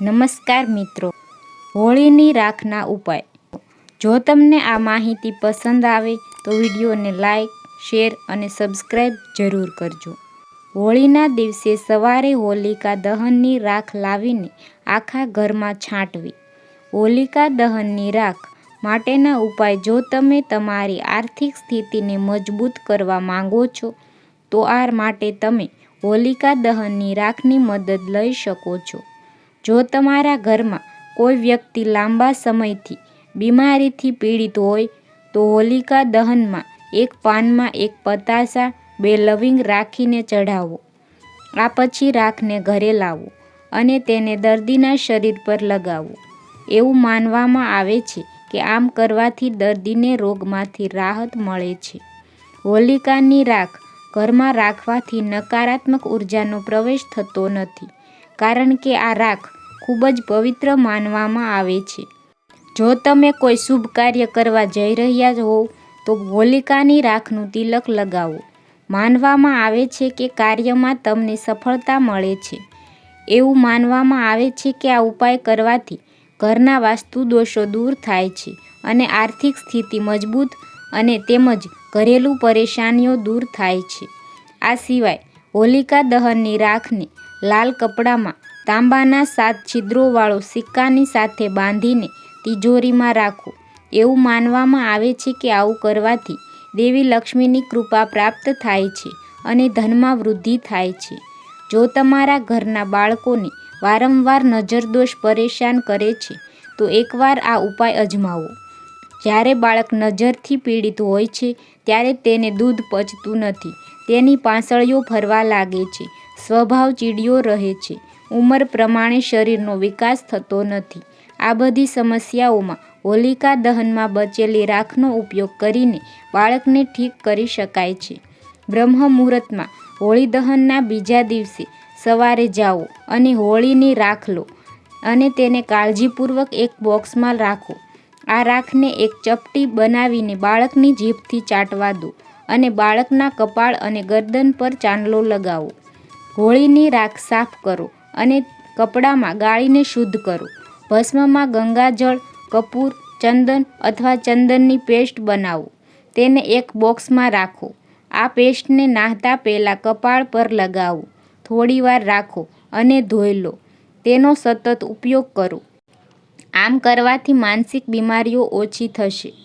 નમસ્કાર મિત્રો. હોળીની રાખના ઉપાય. જો તમને આ માહિતી પસંદ આવે, તો વિડીયોને લાઈક, શેર અને સબસ્ક્રાઈબ જરૂર કરજો. હોળીના દિવસે સવારે હોલિકા દહનની રાખ લાવીને આખા ઘરમાં છાંટવી. હોલિકા દહનની રાખ માટેના ઉપાય જો તમે તમારી આર્થિક સ્થિતિને મજબૂત કરવા માંગો છો, તો આ માટે તમે હોલિકા દહનની રાખની મદદ લઈ શકો છો. જો તમારા ઘરમાં કોઈ વ્યક્તિ લાંબા સમયથી બીમારીથી પીડિત હોય, તો હોલિકા દહનમાં એક પાનમાં એક પતાસા, બે લવિંગ રાખીને ચઢાવો. આ પછી રાખને ઘરે લાવો અને તેને દર્દીના શરીર પર લગાવો. એવું માનવામાં આવે છે કે આમ કરવાથી દર્દીને રોગમાંથી રાહત મળે છે. હોલિકાની રાખ ઘરમાં રાખવાથી નકારાત્મક ઉર્જાનો પ્રવેશ થતો નથી, કારણ કે આ રાખ ખૂબ જ પવિત્ર માનવામાં આવે છે. જો તમે કોઈ શુભ કાર્ય કરવા જઈ રહ્યા હોવ, તો હોલિકાની રાખનું તિલક લગાવો. માનવામાં આવે છે કે કાર્યમાં તમને સફળતા મળે છે. એવું માનવામાં આવે છે કે આ ઉપાય કરવાથી ઘરના વાસ્તુ દોષો દૂર થાય છે અને આર્થિક સ્થિતિ મજબૂત અને તેમજ ઘરેલું પરેશાનીઓ દૂર થાય છે. આ સિવાય હોલિકા દહનની રાખને લાલ કપડામાં તાંબાના સાત છિદ્રોવાળો સિક્કાની સાથે બાંધીને તિજોરીમાં રાખો. એવું માનવામાં આવે છે કે આવું કરવાથી દેવી લક્ષ્મીની કૃપા પ્રાપ્ત થાય છે અને ધનમાં વૃદ્ધિ થાય છે. જો તમારા ઘરના બાળકોને વારંવાર નજરદોષ પરેશાન કરે છે, તો એકવાર આ ઉપાય અજમાવો. જ્યારે બાળક નજરથી પીડિત હોય છે, ત્યારે તેને દૂધ પચતું નથી. તેની પાંસળીઓ ફરવા લાગે છે. સ્વભાવ ચીડિયો રહે છે. ઉંમર પ્રમાણે શરીરનો વિકાસ થતો નથી. આ બધી સમસ્યાઓમાં હોલિકા દહનમાં બચેલી રાખનો ઉપયોગ કરીને બાળકને ઠીક કરી શકાય છે. બ્રહ્મ મુહૂર્તમાં હોળી દહનના બીજા દિવસે સવારે જાઓ અને હોળીની રાખ લો અને તેને કાળજીપૂર્વક એક બોક્સમાં રાખો. આ રાખને એક ચપટી બનાવીને બાળકની જીભથી ચાટવા દો અને બાળકના કપાળ અને ગરદન પર ચાંદલો લગાવો. હોળીની રાખ સાફ કરો અને કપડામાં ગાળીને શુદ્ધ કરો. ભસ્મમાં ગંગાજળ, કપૂર, ચંદન અથવા ચંદનની પેસ્ટ બનાવો. તેને એક બોક્સમાં રાખો. આ પેસ્ટને નાહતા પહેલાં કપાળ પર લગાવો. થોડીવાર રાખો અને ધોઈ લો. તેનો સતત ઉપયોગ કરો. આમ કરવાથી માનસિક બીમારીઓ ઓછી થશે.